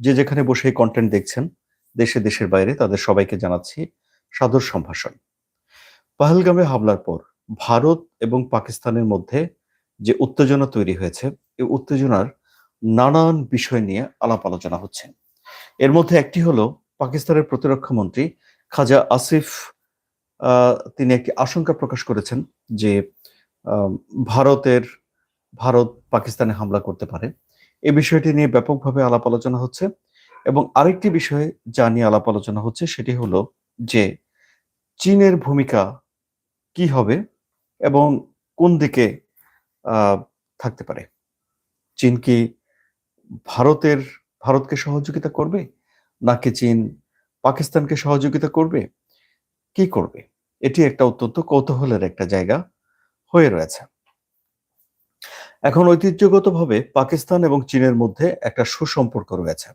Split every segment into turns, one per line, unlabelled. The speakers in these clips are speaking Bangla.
যে যেখানে বসে এই কন্টেন্ট দেখছেন, দেশে, দেশের বাইরে, তাদের সবাইকে জানাচ্ছি সাদর সম্ভাষণ। পাহলগামে হামলার পর ভারত এবং পাকিস্তানের মধ্যে যে উত্তেজনা তৈরি হয়েছে, এই উত্তেজনার নানান বিষয় নিয়ে আলাপ আলোচনা হচ্ছে। এর মধ্যে একটি হলো পাকিস্তানের প্রতিরক্ষা মন্ত্রী খাজা আসিফ তিনি একটি আশঙ্কা প্রকাশ করেছেন যে ভারতের ভারত পাকিস্তানে হামলা করতে পারে। এই বিষয়টি নিয়ে ব্যাপকভাবে আলাপ আলোচনা হচ্ছে এবং আরেকটি বিষয় যা নিয়ে আলাপ আলোচনা হচ্ছে সেটি হলো যে চীনের ভূমিকা কি হবে এবং কোন দিকে থাকতে পারে? চীন কি ভারতের, ভারতকে সহযোগিতা করবে নাকি চীন পাকিস্তানকে সহযোগিতা করবে? কি করবে? এটি একটা অত্যন্ত কৌতূহলের একটা জায়গা হয়ে রয়েছে। এখন ঐতিহ্যগতভাবে পাকিস্তান এবং চীনের মধ্যে একটা সুসম্পর্ক রয়েছে।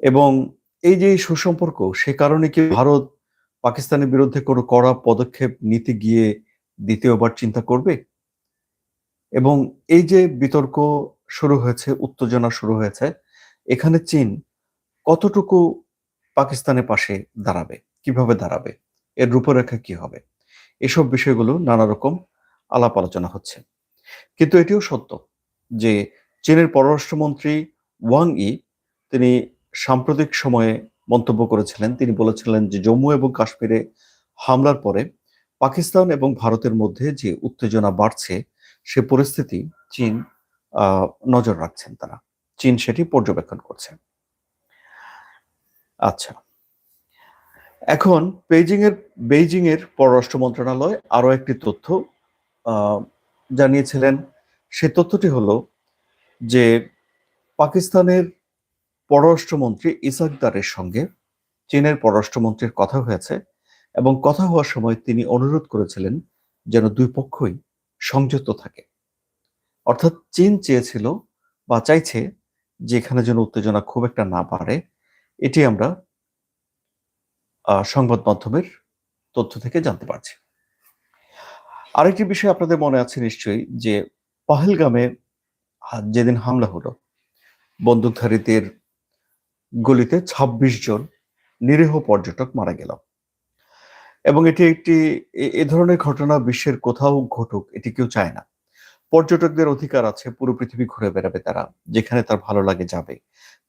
এবং এই যে সুসম্পর্ক, সে কারণে কি ভারত পাকিস্তানের বিরুদ্ধে কোনো কড়া পদক্ষেপ নিতে গিয়ে দ্বিতীয়বার চিন্তা করবে? এবং এই যে বিতর্ক শুরু হয়েছে, উত্তেজনা শুরু হয়েছে, এখানে চীন কতটুকু পাকিস্তানের পাশে দাঁড়াবে? কীভাবে দাঁড়াবে? এর রূপরেখা কি হবে? এসব বিষয়গুলো নানা রকম আলাপ আলোচনা হচ্ছে। কিন্তু এটিও সত্য যে চীনের পররাষ্ট্রমন্ত্রী ওয়াং ই তিনি সাম্প্রতিক সময়ে মন্তব্য করেছিলেন। তিনি বলেছিলেন যে জম্মু এবং কাশ্মীরে হামলার পরে পাকিস্তান এবং ভারতের মধ্যে যে উত্তেজনা বাড়ছে, সে পরিস্থিতি চীন নজর রাখছেন তারা। চীন সেটি পর্যবেক্ষণ করছে। আচ্ছা। এখন বেইজিং এর বেইজিং এর পররাষ্ট্র মন্ত্রণালয় আরও একটি তথ্য জানিয়েছিলেন, সে তথ্যটি হল যে পাকিস্তানের পররাষ্ট্রমন্ত্রী ইসাকদারের সঙ্গে চীনের পররাষ্ট্রমন্ত্রীর কথা হয়েছে এবং কথা হওয়ার সময় তিনি অনুরোধ করেছিলেন যেন দুই পক্ষই সংযত থাকে। অর্থাৎ চীন চেয়েছিল বা চাইছে যে এখানে যেন উত্তেজনা খুব একটা না বাড়ে, এটি আমরা সংবাদ মাধ্যমের তথ্য থেকে জানতে পারছি। আরেকটি বিষয় আপনাদের মনে আছে নিশ্চয়ই, যে পাহেলগামে যেদিন হামলা হলো, বন্দুকধারীদের গুলিতে ২৬ জন নিরীহ পর্যটক মারা গেল। এবং এটি একটি এ- ধরনের ঘটনা বিশ্বের কোথাও ঘটুক, এটি কেউ চায় না। পর্যটকদের অধিকার আছে, পুরো পৃথিবী ঘুরে বেড়াবে তারা, যেখানে তার ভালো লাগে যাবে।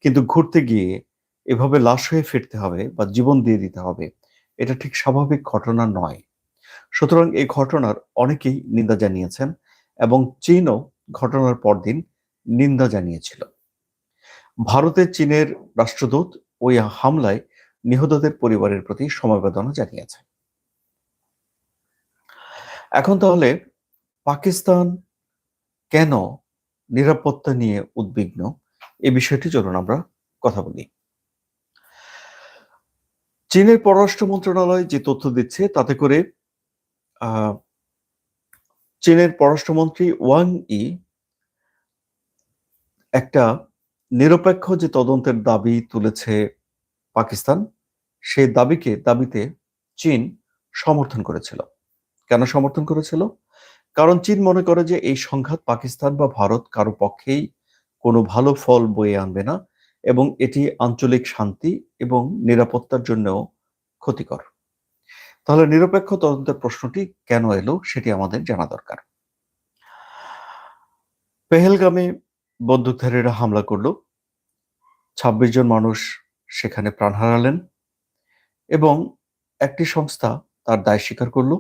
কিন্তু ঘুরতে গিয়ে এভাবে লাশ হয়ে ফিরতে হবে বা জীবন দিয়ে দিতে হবে, এটা ঠিক স্বাভাবিক ঘটনা নয়। সুতরাং এই ঘটনার অনেকেই নিন্দা জানিয়েছেন এবং চীনও ঘটনার পরদিন নিন্দা জানিয়েছিল। ভারতে চীনের রাষ্ট্রদূত ওই হামলায় নিহতদের পরিবারের প্রতি সমবেদনা জানিয়েছে। এখন তাহলে পাকিস্তান কেন নিরাপত্তা নিয়ে উদ্বিগ্ন? এ বিষয়টি চলুন আমরা কথা বলি। চীনের পররাষ্ট্র মন্ত্রণালয় যে তথ্য দিচ্ছে তাতে করে চীনের পররাষ্ট্রমন্ত্রী ওয়াং ই একটা নিরপেক্ষ যে তদন্তের দাবি তুলেছে পাকিস্তান, সেই দাবিকে, দাবিতে চীন সমর্থন করেছিল। কেন সমর্থন করেছিল? কারণ চীন মনে করে যে এই সংঘাত পাকিস্তান বা ভারত কারও পক্ষেই কোনো ভালো ফল বয়ে আনবে না এবং এটি আঞ্চলিক শান্তি এবং নিরাপত্তার জন্যও ক্ষতিকর। তাহলে নিরপেক্ষ তদন্তের প্রশ্নটি কেন এলো সেটি আমাদের জানা দরকার। পেহেলগামে বন্দুকধারীরা হামলা করল। ছাব্বিশ জন মানুষ সেখানে প্রাণ হারালেন এবং একটি সংস্থা তার দায় স্বীকার করল।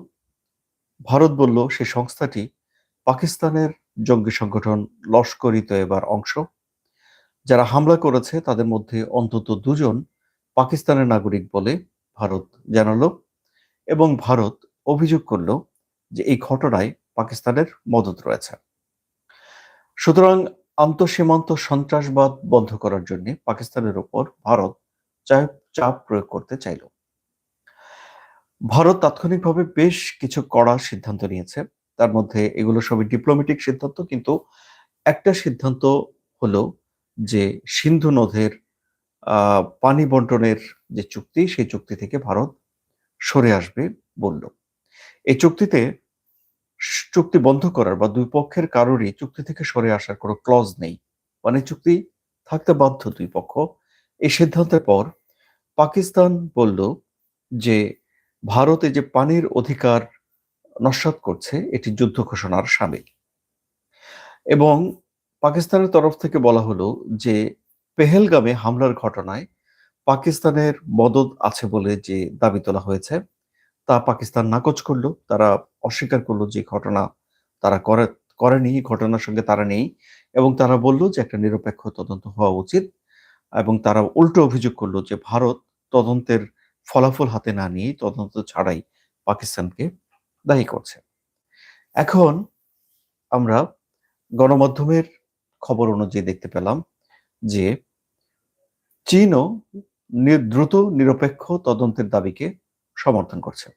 ভারত বলল, সেই সংস্থাটি পাকিস্তানের জঙ্গি সংগঠন লস্কর ই তৈবার অংশ। যারা হামলা করেছে তাদের মধ্যে অন্তত দুজন পাকিস্তানের নাগরিক বলে ভারত জানালো। এবং ভারত অভিযোগ করল যে এই ঘটনায় পাকিস্তানের মদত রয়েছে। সুতরাং আন্তঃসীমান্ত সন্ত্রাসবাদ বন্ধ করার জন্য পাকিস্তানের উপর ভারত চাপ প্রয়োগ করতে চাইল। ভারত তাৎক্ষণিকভাবে বেশ কিছু কড়া সিদ্ধান্ত নিয়েছে। তার মধ্যে এগুলো সবই ডিপ্লোমেটিক সিদ্ধান্ত, কিন্তু একটা সিদ্ধান্ত হলো যে সিন্ধু নদের পানি বন্টনের যে চুক্তি, সেই চুক্তি থেকে ভারত সরে আসবে বলল। এই চুক্তিতে চুক্তি বন্ধ করার বা দুই পক্ষের কারোরই চুক্তি থেকে সরে আসার কোনো ক্লজ নেই। মানে চুক্তি থাকতে বাধ্য দুই পক্ষ। এই সিদ্ধান্তের পর পাকিস্তান বলল যে ভারতে যে পানির অধিকার নস্বাত করছে, এটি যুদ্ধ ঘোষণার সামিল। এবং পাকিস্তানের তরফ থেকে বলা হলো যে পেহেলগামে হামলার ঘটনায় পাকিস্তানের মদত আছে বলে যে দাবি তোলা হয়েছে, তা পাকিস্তান নাকচ করল, তারা অস্বীকার করল যে ঘটনা তারা করে, করেনি, ঘটনার সঙ্গে তারা নেই, এবং তারা বলল যে একটা নিরপেক্ষ তদন্ত হওয়া উচিত, এবং তারা উল্টো অভিযোগ করল যে ভারত তদন্তের ফলাফল হাতে না নিয়ে তদন্ত ছাড়াই পাকিস্তানকে দায়ী করছে। এখন আমরা গণমাধ্যমের খবর অনুযায়ী দেখতে পেলাম যে চীনও দ্রুত, নিরপেক্ষ তদন্তের দাবিকে সমর্থন করছে।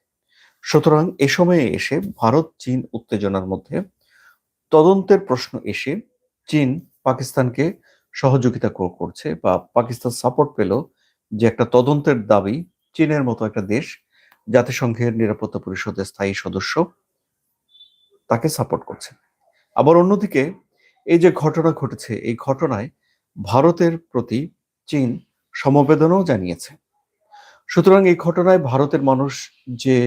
সুতরাং এ সময়ে এসে ভারত, চীন উত্তেজনার মধ্যে তদন্তের প্রশ্ন এসে চীন পাকিস্তানকে সহযোগিতা করছে বা পাকিস্তান সাপোর্ট পেল যে একটা তদন্তের দাবি চীনের মতো একটা দেশ জাতিসংঘের নিরাপত্তা পরিষদের স্থায়ী সদস্য তাকে সাপোর্ট করছে। আবার অন্যদিকে এই যে ঘটনা ঘটেছে, এই ঘটনায় ভারতের প্রতি চীন সমবেদনাও জানিয়েছে। সুতরাং এই ঘটনায় ভারতের মানুষ যে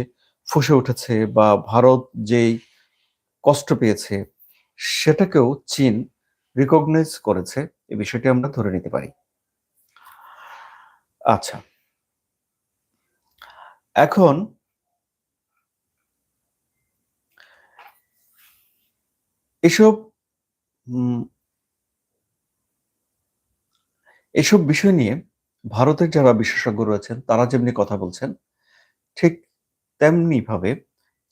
ফুসে উঠেছে বা ভারত যেই কষ্ট পেয়েছে, সেটাকেও চীন রিকগনাইজ করেছে। এই বিষয়টি আমরা ধরে নিতে পারি। আচ্ছা। এখন এসব এসব বিষয় নিয়ে ভারতের যারা বিশেষজ্ঞ রয়েছেন, তারা যেমনি কথা বলছেন, ঠিক তেমনি ভাবে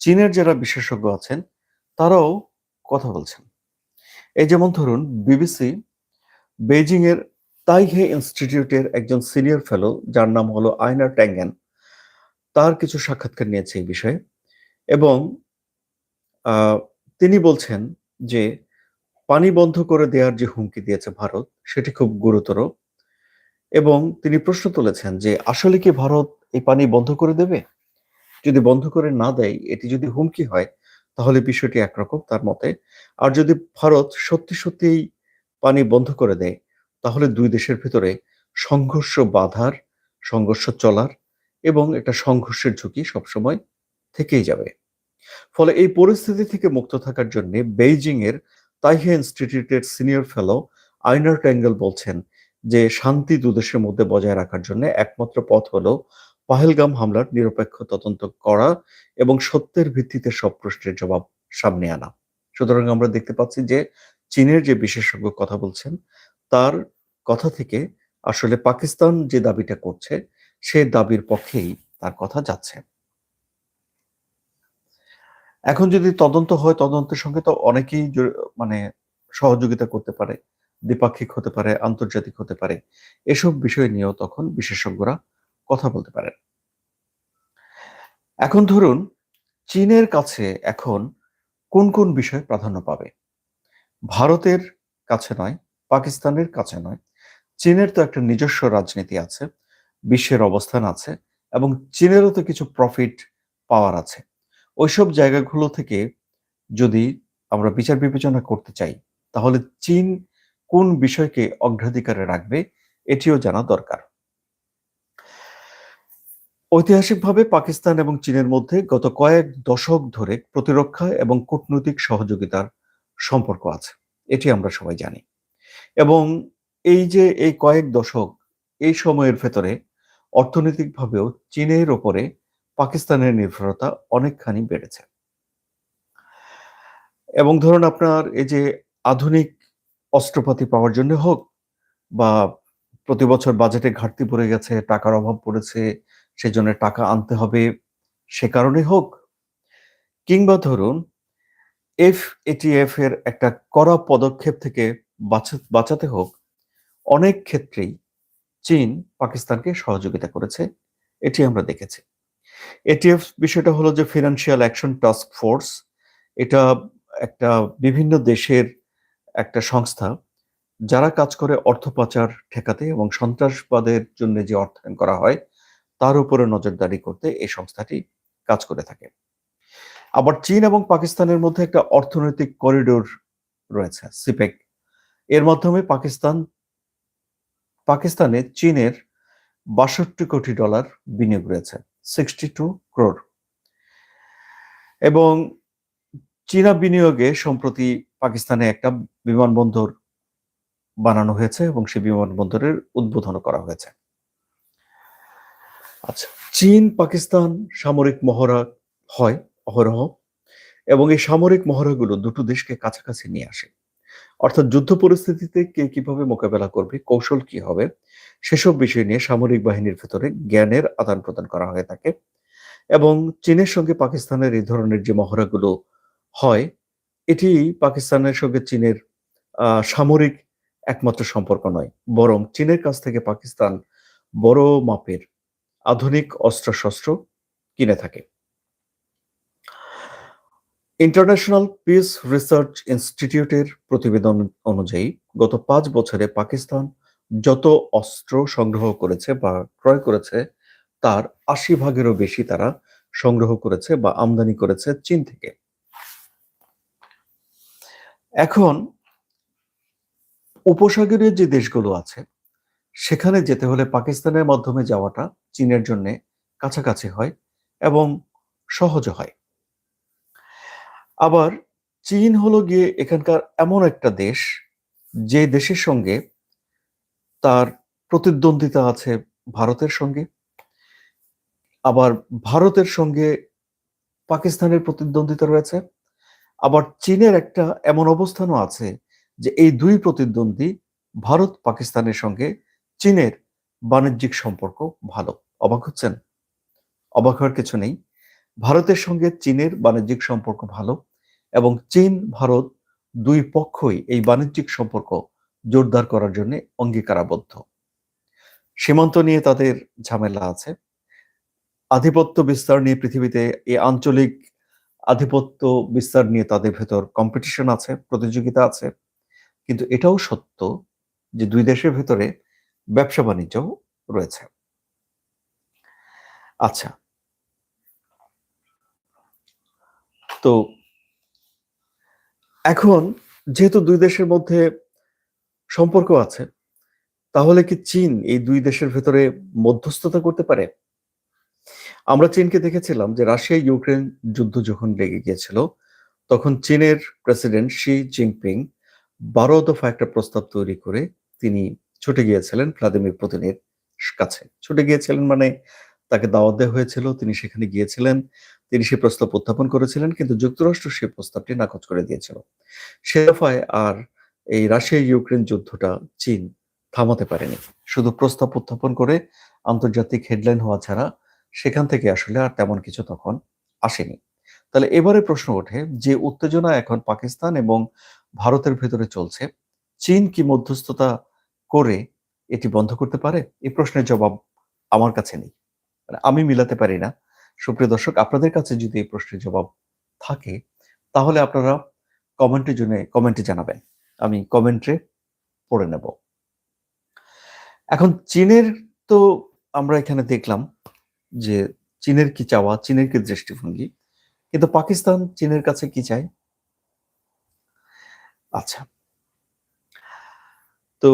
চীনের যারা বিশেষজ্ঞ আছেন, তারাও কথা বলছেন। এই যেমন ধরুন, বিবিসি বেজিং এর তাইহে ইনস্টিটিউটের একজন সিনিয়র ফেলো, যার নাম হলো আয়নার ট্যাঙ্গেন, তার কিছু সাক্ষাৎকার নিয়েছে এই বিষয়ে। এবং তিনি বলছেন যে, পানি বন্ধ করে দেওয়ার যে হুমকি দিয়েছে ভারত, সেটি খুব গুরুতর। এবং তিনি প্রশ্ন তুলেছেন যে, আসলে কি ভারত এই পানি বন্ধ করে দেবে? যদি বন্ধ করে না দেয়, এটি যদি হুমকি হয়, তাহলে বিষয়টি একরকম তার মতে। আর যদি ভারত সত্যি সত্যি পানি বন্ধ করে দেয়, তাহলে দুই দেশের ভিতরে সংঘর্ষ বাধার, সংঘর্ষ চলার এবং একটা সংঘর্ষের ঝুঁকি সবসময় থেকেই যাবে। ফলে এই পরিস্থিতি থেকে মুক্ত থাকার জন্য বেইজিং এর তাইহে ইনস্টিটিউটের সিনিয়র ফেলো আইনার ট্যাঙ্গেল বলছেন যে শান্তি দুদেশের মধ্যে বজায় রাখার জন্য একমাত্র পথ হলো পাহেলগাম হামলার নিরপেক্ষ তদন্ত করা এবং সত্যের ভিত্তিতে সব প্রশ্নের জবাব সামনে আনা। সুতরাং আমরা দেখতে পাচ্ছি যে চীনের যে বিশেষজ্ঞ কথা বলছেন, তার কথা থেকে আসলে পাকিস্তান যে দাবিটা করছে, সে দাবির পক্ষেই তার কথা যাচ্ছে। এখন যদি তদন্ত হয় তদন্তের সঙ্গে তো অনেকেই মানে সহযোগিতা করতে পারে। দ্বিপাক্ষিক হতে পারে, আন্তর্জাতিক হতে পারে, এসব বিষয় নিয়েও তখন বিশেষজ্ঞরা কথা বলতে পারেন। এখন ধরুন, চীনের কাছে এখন কোন কোন বিষয় প্রাধান্য পাবে? ভারতের কাছে নয়, পাকিস্তানের কাছে নয়, চীনের তো একটা নিজস্ব রাজনীতি আছে, বিশ্বের অবস্থান আছে, এবং চীনেরও তো কিছু প্রফিট পাওয়ার আছে। ওইসব জায়গাগুলো থেকে যদি আমরা বিচার বিবেচনা করতে চাই, তাহলে চীন কোন বিষয়কে অগ্রাধিকারে রাখবে, এটিও জানা দরকার। ঐতিহাসিকভাবে পাকিস্তান এবং চীনের মধ্যে গত কয়েক দশক ধরে প্রতিরক্ষা এবং কূটনৈতিক সহযোগিতার সম্পর্ক আছে, এটি আমরা সবাই জানি। এবং এই যে এই কয়েক দশক, এই সময়ের ভেতরে অর্থনৈতিকভাবেও চীনের ওপরে পাকিস্তানের নির্ভরতা অনেকখানি বেড়েছে। এবং ধরুন আপনার এই যে আধুনিক অস্ত্রপাতি পাওয়ার জন্য হোক বা প্রতি বছর বাজেটে ঘাটতি পড়ে গেছে, টাকার অভাব পড়েছে, সেজন্য টাকা আনতে হবে, সে কারণে হোক। কিংবা ধরুন এফ এটিএফ এর একটা কড়া পদক্ষেপ থেকে বাঁচাতে হোক, অনেক ক্ষেত্রেই চীন পাকিস্তানকে সহযোগিতা করেছে, এটি আমরা দেখেছি। এটিএফ বিষয়টা হলো যে ফিনান্সিয়াল অ্যাকশন টাস্ক ফোর্স এটা একটা বিভিন্ন দেশের একটা সংস্থা যারা কাজ করে অর্থ পাচার ঠেকাতে এবং সন্ত্রাসবাদের জন্য যে অর্থায়ন করা হয়, তার উপরে নজরদারি করতে এই সংস্থাটি কাজ করে থাকে। আবার চীন এবং পাকিস্তানের মধ্যে একটা অর্থনৈতিক করিডোর রয়েছে, সিপেক। এর মাধ্যমে পাকিস্তান, পাকিস্তানে চীনের বাষট্টি কোটি ডলার বিনিয়োগ রয়েছে, সিক্সটি টু ক্রোর এবং চীনা বিনিয়োগে সম্প্রতি পাকিস্তানে একটা বিমানবন্দর বানানো হয়েছে এবং সেই বিমানবন্দরের উদ্বোধন করা হয়েছে। আচ্ছা চীন, পাকিস্তান সামরিক মহড়া হয়, অহরহ, এবং এই সামরিক মহড়াগুলো দুটো দেশকে কাছাকাছি নিয়ে আসে। অর্থাৎ যুদ্ধ পরিস্থিতিতে কে কীভাবে মোকাবেলা করবে, কৌশল কি হবে, সেসব বিষয় নিয়ে সামরিক বাহিনীর ভেতরে জ্ঞানের আদান প্রদান করা হয়ে থাকে। এবং চীনের সঙ্গে পাকিস্তানের এই ধরনের যে মহড়াগুলো হয় এটি পাকিস্তানের সঙ্গে চীনের সামরিক একমাত্র সম্পর্ক নয়, বরং চীনের কাছ থেকে পাকিস্তান বড় মাপের আধুনিক অস্ত্রশস্ত্র কিনে থাকে। ইন্টারন্যাশনাল পিস রিসার্চ ইনস্টিটিউটের প্রতিবেদন অনুযায়ী, গত পাঁচ বছরে পাকিস্তান যত অস্ত্র সংগ্রহ করেছে বা ক্রয় করেছে, তার আশি ভাগেরও বেশি তারা সংগ্রহ করেছে বা আমদানি করেছে চীন থেকে। এখন উপসাগরীয় যে দেশগুলো আছে, সেখানে যেতে হলে পাকিস্তানের মাধ্যমে যাওয়াটা চীনের জন্য কাছাকাছি হয় এবং সহজ হয়। আবার চীন হলো গিয়ে এখানকার এমন একটা দেশ, যে দেশের সঙ্গে তার প্রতিদ্বন্দ্বিতা আছে ভারতের সঙ্গে। আবার ভারতের সঙ্গে পাকিস্তানের প্রতিদ্বন্দ্বিতা রয়েছে। আবার চীনের একটা এমন অবস্থানও আছে যে এই দুই প্রতিদ্বন্দ্বী ভারত, পাকিস্তানের সঙ্গে চীনের বাণিজ্যিক সম্পর্ক ভালো। অবাক হচ্ছেন? অবাক হওয়ার কিছু নেই। ভারতের সঙ্গে চীনের বাণিজ্যিক সম্পর্ক ভালো এবং চীন, ভারত দুই পক্ষই এই বাণিজ্যিক সম্পর্ক জোরদার করার জন্য অঙ্গীকারাবদ্ধ। সীমান্ত নিয়ে তাদের ঝামেলা আছে। আধিপত্য বিস্তার নিয়ে পৃথিবীতে এই আঞ্চলিক আধিপত্য বিস্তার নিয়ে তাদের ভেতর কম্পিটিশন আছে, প্রতিযোগিতা আছে। কিন্তু এটাও সত্য যে দুই দেশের ভেতরে ব্যবসা বাণিজ্য রয়েছে। আচ্ছা। তো এখন যেহেতু দুই দেশের মধ্যে সম্পর্ক আছে, তাহলে কি চীন এই দুই দেশের ভেতরে মধ্যস্থতা করতে পারে? আমরা চীনকে দেখেছিলাম যে রাশিয়া ইউক্রেন যুদ্ধ যখন লেগে গিয়েছিল, তখন চীনের প্রেসিডেন্ট শি জিনপিং বারো দফা একটা প্রস্তাব তৈরি করে তিনি ছুটে গিয়েছিলেন ভ্লাদিমির পুতিনের কাছে। ছুটে গিয়েছিলেন মানে তাকে দাওয়াত দেওয়া হয়েছিল, তিনি সেখানে গিয়েছিলেন, তিনি সে প্রস্তাব উত্থাপন করেছিলেন, কিন্তু যুক্তরাষ্ট্র সে প্রস্তাবটি নাকচ করে দিয়েছিল। সে দফায় আর এই রাশিয়া ইউক্রেন যুদ্ধটা চীন থামাতে পারেনি। শুধু প্রস্তাব উত্থাপন করে আন্তর্জাতিক হেডলাইন হওয়া ছাড়া সেখান থেকে আসলে আর তেমন কিছু তখন আসেনি। তাহলে এবারে প্রশ্ন ওঠে যে উত্তেজনা এখন পাকিস্তান এবং ভারতের ভেতরে চলছে, চীন কি মধ্যস্থতা করে এটি বন্ধ করতে পারে? এই প্রশ্নের জবাব আমার কাছে নেই। মানে আমি মিলাতে পারি না। সুপ্রিয় দর্শক, আপনাদের কাছে যদি এই প্রশ্নের জবাব থাকে, তাহলে আপনারা কমেন্টের জন্য, কমেন্টে জানাবেন। আমি কমেন্টে পড়ে নেব। এখন চীনের তো আমরা এখানে দেখলাম যে চীনের কি চাওয়া, চীনের কি দৃষ্টিভঙ্গি? কিন্তু পাকিস্তান চীনের কাছে কি চায়? আচ্ছা। তো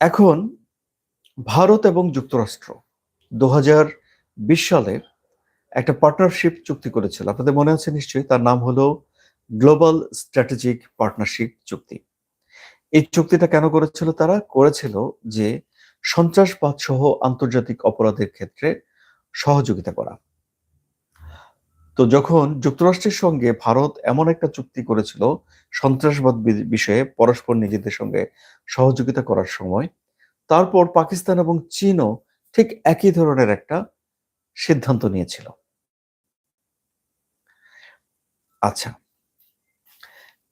এখন ভারত এবং যুক্তরাষ্ট্র দু বিশ সালে একটা পার্টনারশিপ চুক্তি করেছিল। আপনাদের মনে আছে নিশ্চয়ই? তার নাম হলো গ্লোবাল স্ট্র্যাটেজিক পার্টনারশিপ চুক্তি। এই চুক্তিটা কেন করেছিল তারা? করেছিল যে সন্ত্রাসবাদ সহ আন্তর্জাতিক অপরাধের ক্ষেত্রে সহযোগিতা করা। তো যখন যুক্তরাষ্ট্রের সঙ্গে ভারত এমন একটা চুক্তি করেছিল সন্ত্রাসবাদ বিষয়ে পরস্পর নিজেদের সঙ্গে সহযোগিতা করার সময়, তারপর পাকিস্তান এবং চীনও ঠিক একই ধরনের একটা সিদ্ধান্ত নিয়েছিল। আচ্ছা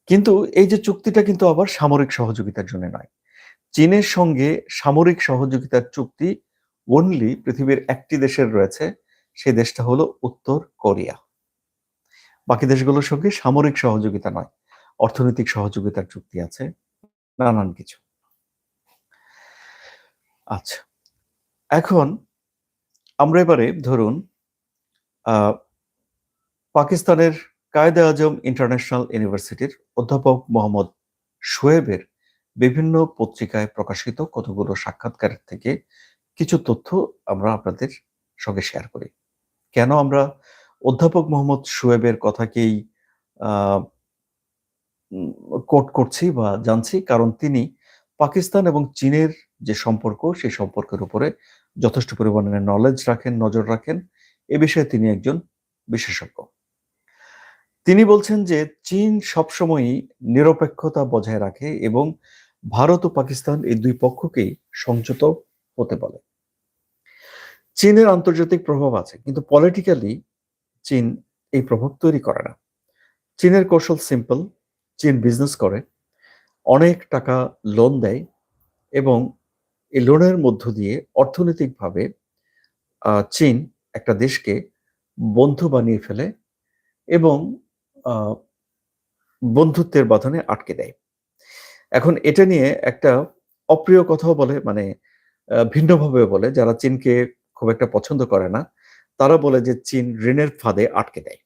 কিন্তু এই যে চুক্তিটা কিন্তু আবার সামরিক সহযোগিতার জন্য নয়। চীনের সঙ্গে সামরিক সহযোগিতার চুক্তি ওনলি পৃথিবীর একটি দেশের রয়েছে সেই দেশটা হলো উত্তর কোরিয়া। বাকি দেশগুলোর সঙ্গে সামরিক সহযোগিতা নয়, অর্থনৈতিক সহযোগিতার চুক্তি আছে, নানান কিছু। আচ্ছা এখন আমরা এবারে ধরুন পাকিস্তানের কায়দে আজম ইন্টারন্যাশনাল ইউনিভার্সিটির অধ্যাপক মোহাম্মদ শোয়েবের বিভিন্ন পত্রিকায় প্রকাশিত কতগুলো সাক্ষাৎকারের থেকে কিছু তথ্য আমরা আপনাদের সঙ্গে শেয়ার করি। কেন আমরা অধ্যাপক মোহাম্মদ শোয়েবের কথাকেই কোট করছি বা জানছি? কারণ তিনি পাকিস্তান এবং চীনের যে সম্পর্ক, সেই সম্পর্কের উপরে যথেষ্ট পরিমাণে নলেজ রাখেন, নজর রাখেন। এ বিষয়ে তিনি একজন বিশেষজ্ঞ। তিনি বলছেন যে চীন সবসময়ই নিরপেক্ষতা বজায় রাখে এবং ভারত ও পাকিস্তান এই দুই পক্ষকেই সংযত হতে বলে। চীনের আন্তর্জাতিক প্রভাব আছে, কিন্তু পলিটিক্যালি চীন এই প্রভাব তৈরি করে না। চীনের কৌশল সিম্পল চীন বিজনেস করে, অনেক টাকা লোন দেয় এবং এই লোনের মধ্য দিয়ে অর্থনৈতিকভাবে চীন একটা দেশকে বন্ধু বানিয়ে ফেলে এবং বন্ধুত্বের বাঁধনে আটকে দেয়। এখন এটা নিয়ে একটা অপ্রিয় কথাও বলে মানে ভিন্নভাবে বলে, যারা চীনকে খুব একটা পছন্দ করে না, তারা বলে যে চীন ঋণের ফাঁদে আটকে দেয়।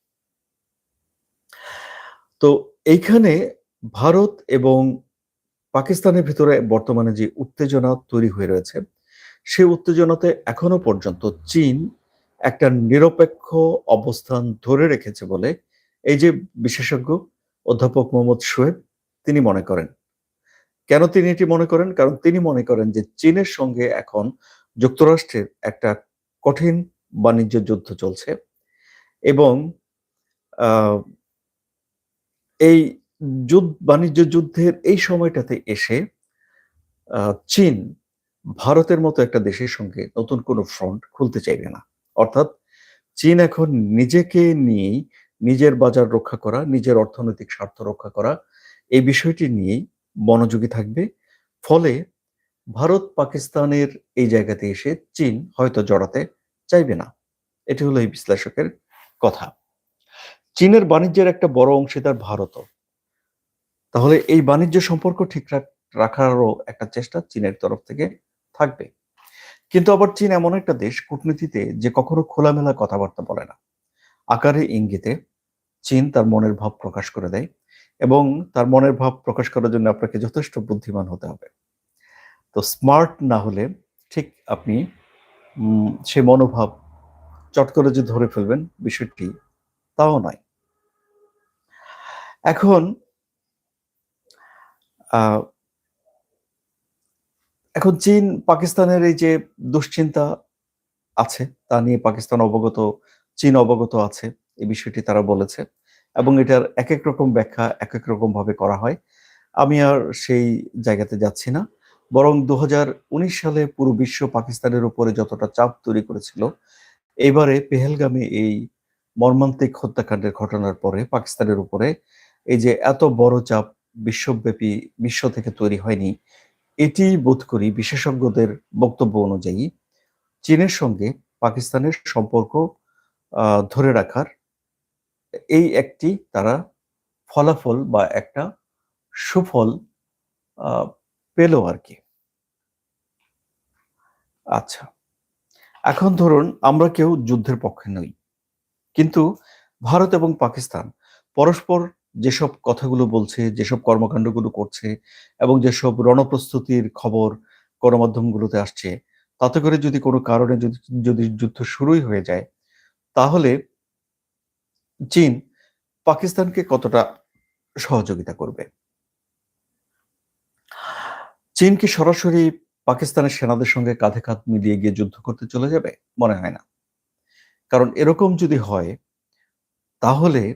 তো এইখানে ভারত এবং পাকিস্তানের ভিতরে বর্তমানে যে উত্তেজনা তৈরি হয়ে রয়েছে সেই উত্তেজনাতে এখনও পর্যন্ত চীন একটা নিরপেক্ষ অবস্থান ধরে রেখেছে বলে এই যে বিশেষজ্ঞ অধ্যাপক মোহাম্মদ শোয়েব তিনি মনে করেন। কেন তিনি এটি মনে করেন? কারণ তিনি মনে করেন যে চীনের সঙ্গে এখন যুক্তরাষ্ট্রের একটা কঠিন বাণিজ্য যুদ্ধ চলছে এবং এই যুদ্ধ, বাণিজ্য যুদ্ধের এই সময়টাতে এসে চীন ভারতের মতো একটা দেশের সঙ্গে নতুন কোনো ফ্রন্ট খুলতে চাইবে না। অর্থাৎ চীন এখন নিজেকে নিয়েই নিজের বাজার রক্ষা করা, নিজের অর্থনৈতিক স্বার্থ রক্ষা করা, এই বিষয়টি নিয়েই মনোযোগী থাকবে। ফলে ভারত পাকিস্তানের এই জায়গাতে এসে চীন হয়তো জড়াতে চাইবে না। এটি হলো এই বিশ্লেষকের কথা। চীনের বাণিজ্যের একটা বড় অংশীদার ভারতও। তাহলে এই বাণিজ্য সম্পর্ক ঠিক রাখারও একটা চেষ্টা চীনের তরফ থেকে থাকবে। কিন্তু আবার চীন এমন একটা দেশ, কূটনীতিতে যে কখনো খোলামেলা কথাবার্তা বলে না। আকারে ইঙ্গিতে চীন তার মনের ভাব প্রকাশ করে দেয়। এবং তার মনের ভাব প্রকাশ করার জন্য আপনাকে যথেষ্ট বুদ্ধিমান হতে হবে। তো স্মার্ট না হলে ঠিক আপনি সে মনোভাব চট করে যে ধরে ফেলবেন বিষয়টি তাও নয়। এখন এখন চীন, পাকিস্তানের এই যে দুশ্চিন্তা আছে, তা নিয়ে পাকিস্তান অবগত, চীন অবগত আছে, এই বিষয়টি তারা বলেছে। এবং এটার এক এক রকম ব্যাখ্যা এক এক রকম ভাবে করা হয়। আমি আর সেই জায়গাতে যাচ্ছি না। বরং দু হাজার উনিশ সালে পুরো বিশ্ব পাকিস্তানের উপরে যতটা চাপ তৈরি করেছিল, এবারে পেহেলগামে এই মর্মান্তিক হত্যাকাণ্ডের ঘটনার পরে পাকিস্তানের উপরে এই যে এত বড় চাপ বিশ্বব্যাপী বিশ্ব থেকে তৈরি হয়নি, এটি বোধ করি বিশেষজ্ঞদের বক্তব্য অনুযায়ী চীনের সঙ্গে পাকিস্তানের সম্পর্ক ধরে রাখার এই একটি তারা ফলাফল বা একটা সুফল পেল আর কি। আচ্ছা এখন ধরুন আমরা কেউ যুদ্ধের পক্ষে নই। কিন্তু ভারত এবং পাকিস্তান পরস্পর যেসব কথাগুলো বলছে, যেসব কর্মকাণ্ডগুলো করছে এবং যেসব রণপ্রস্তুতির খবর গণমাধ্যমগুলোতে আসছে, তাতে করে যদি কোনো কারণে যদি যদি যুদ্ধ শুরুই হয়ে যায়, তাহলে চীন পাকিস্তানকে কতটা সহযোগিতা করবে? চীন কি সরাসরি পাকিস্তানের সেনাদের সঙ্গে কাঁধে কাঁধ মিলিয়ে গিয়ে যুদ্ধ করতে চলে যাবে? মনে হয় না। কারণ এরকম যদি হয়, তাহলে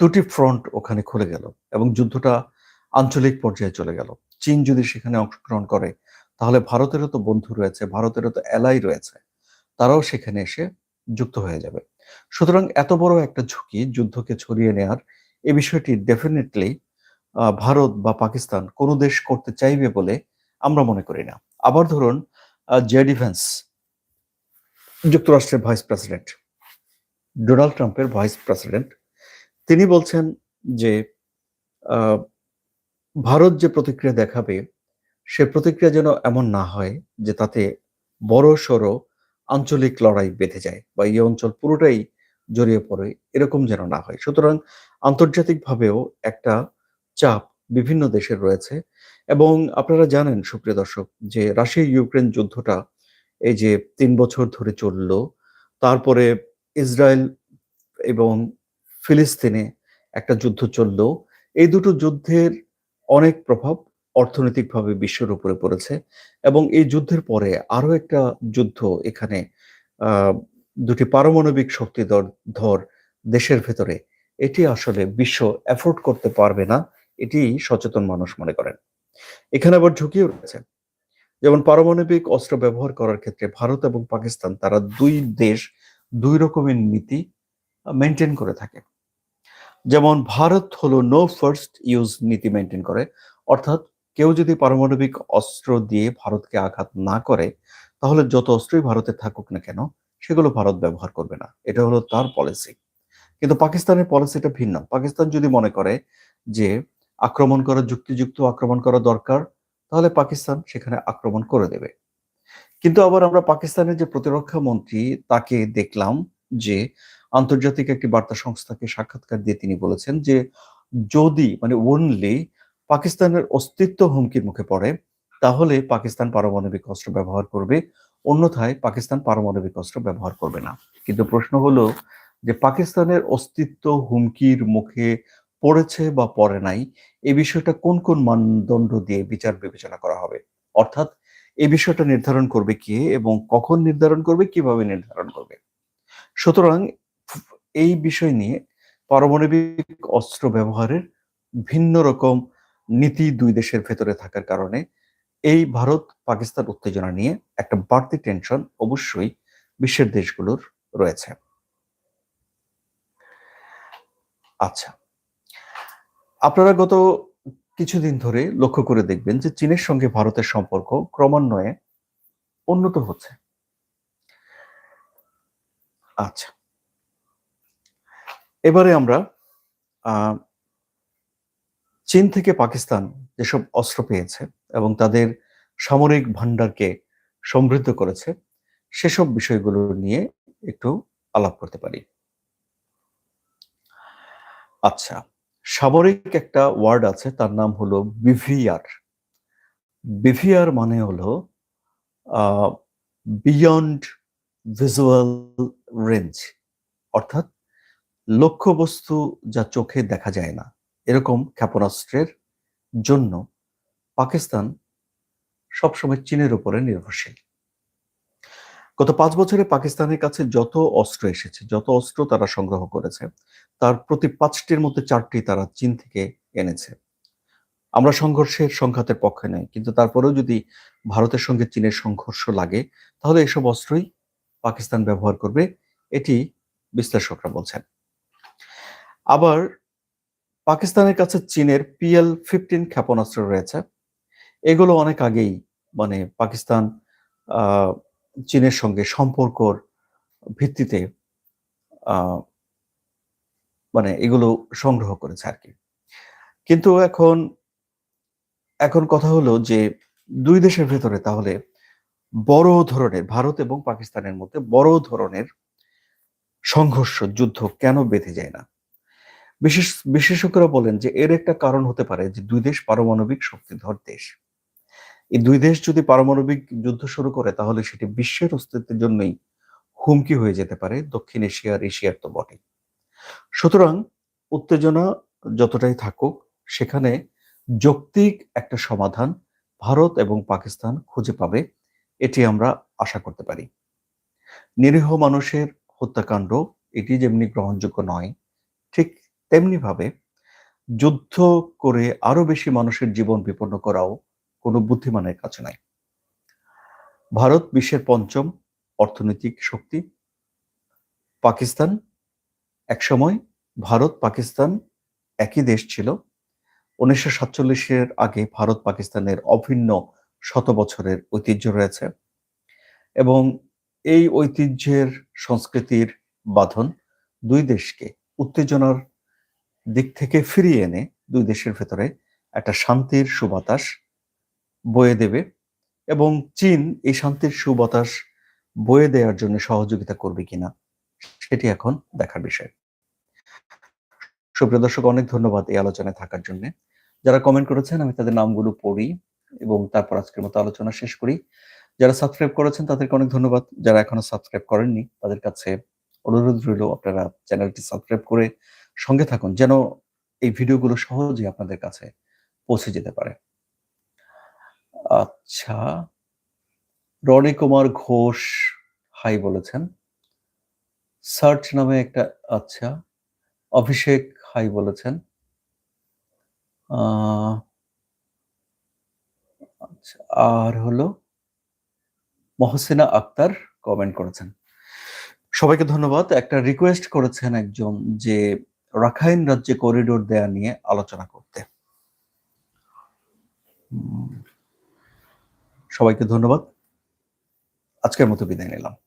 দুটি ফ্রন্ট ওখানে খুলে গেল এবং যুদ্ধটা আঞ্চলিক পর্যায়ে চলে গেল। চীন যদি সেখানে অংশগ্রহণ করে, তাহলে ভারতেরও তো বন্ধু রয়েছে, ভারতেরও তো এলাই রয়েছে। তারাও সেখানে এসে যুক্ত হয়ে যাবে। সুতরাং এত বড় একটা ঝুঁকি যুদ্ধকে ছড়িয়ে নেয়ার এ বিষয়টি ডেফিনেটলি ভারত বা পাকিস্তান কোনো দেশ করতে চাইবে বলে আমরা মনে করি না। আবার ধরুন জে ডিফেন্স যুক্তরাষ্ট্রের ভাইস প্রেসিডেন্ট ডোনাল্ড ট্রাম্পের ভাইস প্রেসিডেন্ট তিনি বলছেন যে ভারত যে প্রতিক্রিয়া দেখাবে, সে প্রতিক্রিয়া যেন এমন না হয় যে তাতে বড় সড়ো আঞ্চলিক লড়াই বেঁধে যায় বা এই অঞ্চল পুরোটাই জড়িয়ে পড়ে, এরকম যেন না হয়। সুতরাং আন্তর্জাতিকভাবেও একটা চাপ বিভিন্ন দেশের রয়েছে এবং আপনারা জানেন, সুপ্রিয় দর্শক, যে রাশিয়া ইউক্রেন যুদ্ধটা এই যে তিন বছর ধরে চলল, তারপরে ইসরায়েল এবং ফিলিস্তিনে একটা যুদ্ধ চলল। এই দুটো যুদ্ধের অনেক প্রভাব অর্থনৈতিকভাবে বিশ্বের উপরে পড়েছে এবং এই যুদ্ধের পরে আরও একটা যুদ্ধ এখানে দুটি পারমাণবিক শক্তিধর ধর দেশের ভেতরে, এটি আসলে বিশ্ব অ্যাফোর্ড করতে পারবে না, এটি সচেতন মানুষ মনে করেন। এখানে আবার ঝুঁকিও রয়েছে। যেমন পারমাণবিক অস্ত্র ব্যবহার করার ক্ষেত্রে ভারত এবং পাকিস্তান তারা দুই দেশ দুই রকমের নীতি মেনটেন করে থাকে। যেমন ভারত হলো নো ফার্স্ট ইউজ নীতি মেনটেন করে, অর্থাৎ কেউ যদি পারমাণবিক অস্ত্র দিয়ে ভারতকে আঘাত না করে, তাহলে যত অস্ত্রই ভারতে থাকুক না কেন, সেগুলো ভারত ব্যবহার করবে না। এটা হলো তার পলিসি কিন্তু পাকিস্তানের পলিসিটা ভিন্ন। পাকিস্তান যদি মনে করে যে আক্রমণ করা যুক্তিযুক্ত, আক্রমণ করা দরকার, তাহলে পাকিস্তান সেখানে আক্রমণ করে দেবে। কিন্তু আবার আমরা পাকিস্তানের যে প্রতিরক্ষা মন্ত্রী, তাকে দেখলাম যে আন্তর্জাতিক একটি বার্তা সংস্থাকে সাক্ষাৎকার দিয়ে তিনি বলেছেন যে যদি মানে ওনলি পাকিস্তানের অস্তিত্ব হুমকির মুখে পড়ে, তাহলে পাকিস্তান পারমাণবিক অস্ত্র ব্যবহার করবে, অন্যথায় পাকিস্তান পারমাণবিক অস্ত্র ব্যবহার করবে না। কিন্তু প্রশ্ন হলো যে পাকিস্তানের অস্তিত্ব হুমকির মুখে পড়েছে বা পড়ে নাই এই বিষয়টা কোন কোন মানদণ্ড দিয়ে বিচার বিবেচনা করা হবে? অর্থাৎ এই বিষয়টা নির্ধারণ করবে কে এবং কখন নির্ধারণ করবে, কীভাবে নির্ধারণ করবে? সুতরাং এই বিষয় নিয়ে পারমাণবিক অস্ত্র ব্যবহারের ভিন্ন রকম নীতি দুই দেশের ভেতরে থাকার কারণে এই ভারত পাকিস্তান উত্তেজনা নিয়ে একটা বাড়তি টেনশন অবশ্যই বিশ্বের দেশগুলোর রয়েছে। আচ্ছা আপনারা গত কিছুদিন ধরে লক্ষ্য করে দেখবেন যে চীনের সঙ্গে ভারতের সম্পর্ক ক্রমান্বয়ে উন্নত হচ্ছে। আচ্ছা এবারে আমরা চীন থেকে পাকিস্তান যেসব অস্ত্র পেয়েছে এবং তাদের সামরিক ভান্ডারকে সমৃদ্ধ করেছে। সেসব বিষয়গুলো নিয়ে একটু আলাপ করতে পারি। আচ্ছা সামরিক একটা ওয়ার্ড আছে, তার নাম হলো বিভিআর। বিভিআর মানে হলো বিয়ন্ড ভিজুয়াল রেঞ্জ, অর্থাৎ লক্ষ্যবস্তু যা চোখে দেখা যায় না। এরকম ক্ষেপণাস্ত্রের জন্য পাকিস্তান সবসময় চীনের উপরে নির্ভরশীল। গত পাঁচ বছরে পাকিস্তানের কাছে যত অস্ত্র এসেছে, যত অস্ত্র তারা সংগ্রহ করেছে, তার প্রতি পাঁচটির মধ্যে চারটি তারা চীন থেকে এনেছে। আমরা সংঘর্ষের সংঘাতের পক্ষে নই, কিন্তু তারপরেও যদি ভারতের সঙ্গে চীনের সংঘর্ষ লাগে, তাহলে এসব অস্ত্রই পাকিস্তান ব্যবহার করবে, এটি বিশ্লেষকরা বলছেন। আবার পাকিস্তানের কাছে চীনের পিএল ফিফটিন ক্ষেপণাস্ত্র রয়েছে। এগুলো অনেক আগেই মানে পাকিস্তান চীনের সঙ্গে সম্পর্কর ভিত্তিতে মানে এগুলো সংগ্রহ করেছে আর কি। কিন্তু এখন এখন কথা হলো যে দুই দেশের ভেতরে তাহলে বড় ধরনের, ভারত এবং পাকিস্তানের মধ্যে বড় ধরনের সংঘর্ষ, যুদ্ধ কেন বেঁধে যায় না? বিশেষ, বিশেষজ্ঞরা বলেন যে এর একটা কারণ হতে পারে যে দুই দেশ পারমাণবিক শক্তিধর দেশ। এই দুই দেশ যদি পারমাণবিক যুদ্ধ শুরু করে, তাহলে সেটি বিশ্বের অস্তিত্বের জন্যই হুমকি হয়ে যেতে পারে, দক্ষিণ এশিয়ার এশিয়ার তো বটে। সুতরাং উত্তেজনা যতটাই থাকুক, সেখানে যৌক্তিক একটা সমাধান ভারত এবং পাকিস্তান খুঁজে পাবে, এটি আমরা আশা করতে পারি। নিরীহ মানুষের হত্যাকাণ্ড, এটি যেমনি গ্রহণযোগ্য নয়, ঠিক তেমনি ভাবে যুদ্ধ করে আরও বেশি মানুষের জীবন বিপন্ন করাও কোনো বুদ্ধিমানের কাছে নাই। ভারত বিশ্বের পঞ্চম অর্থনৈতিক শক্তি। পাকিস্তান, একসময় ভারত পাকিস্তান একই দেশ ছিল। উনিশশো সাতচল্লিশের আগে ভারত পাকিস্তানের অভিন্ন শত বছরের ঐতিহ্য রয়েছে এবং এই ঐতিহ্যের সংস্কৃতির বাঁধন দুই দেশকে উত্তেজনার দিক থেকে ফিরিয়ে এনে দুই দেশের ভেতরে একটা শান্তির সুবাতাস বয়ে দেবে এবং চীন এই শান্তির সুবাতাস বয়ে দেওয়ার জন্য সহযোগিতা করবে কিনা সেটি এখন দেখার বিষয়। সুপ্রিয় দর্শক, অনেক ধন্যবাদ এই আলোচনায় থাকার জন্য। যারা কমেন্ট করেছেন, আমি তাদের নামগুলো পড়ি এবং তারপর আজকের মতো আলোচনা শেষ করি। যারা সাবস্ক্রাইব করেছেন, তাদেরকে অনেক ধন্যবাদ। যারা এখনও সাবস্ক্রাইব করেননি, তাদের কাছে অনুরোধ রইল, আপনারা চ্যানেলটি সাবস্ক্রাইব করে সঙ্গে থাকুন যেন এই ভিডিওগুলো সহজে আপনাদের কাছে পৌঁছে যেতে পারে। আচ্ছা রনি কুমার ঘোষ, হাই বলেছেন। সার্চ নামে একটা আচ্ছা অভিষেক হাই বলেছেন। আচ্ছা আর হলো মহসিনা আক্তার কমেন্ট করেছেন। সবাইকে ধন্যবাদ। একটা রিকোয়েস্ট করেছেন একজন যে রাখাইন রাজ্যে করিডোর দেয়া নিয়ে আলোচনা করতে। সবাইকে ধন্যবাদ। আজকের মতো বিদায় নিলাম।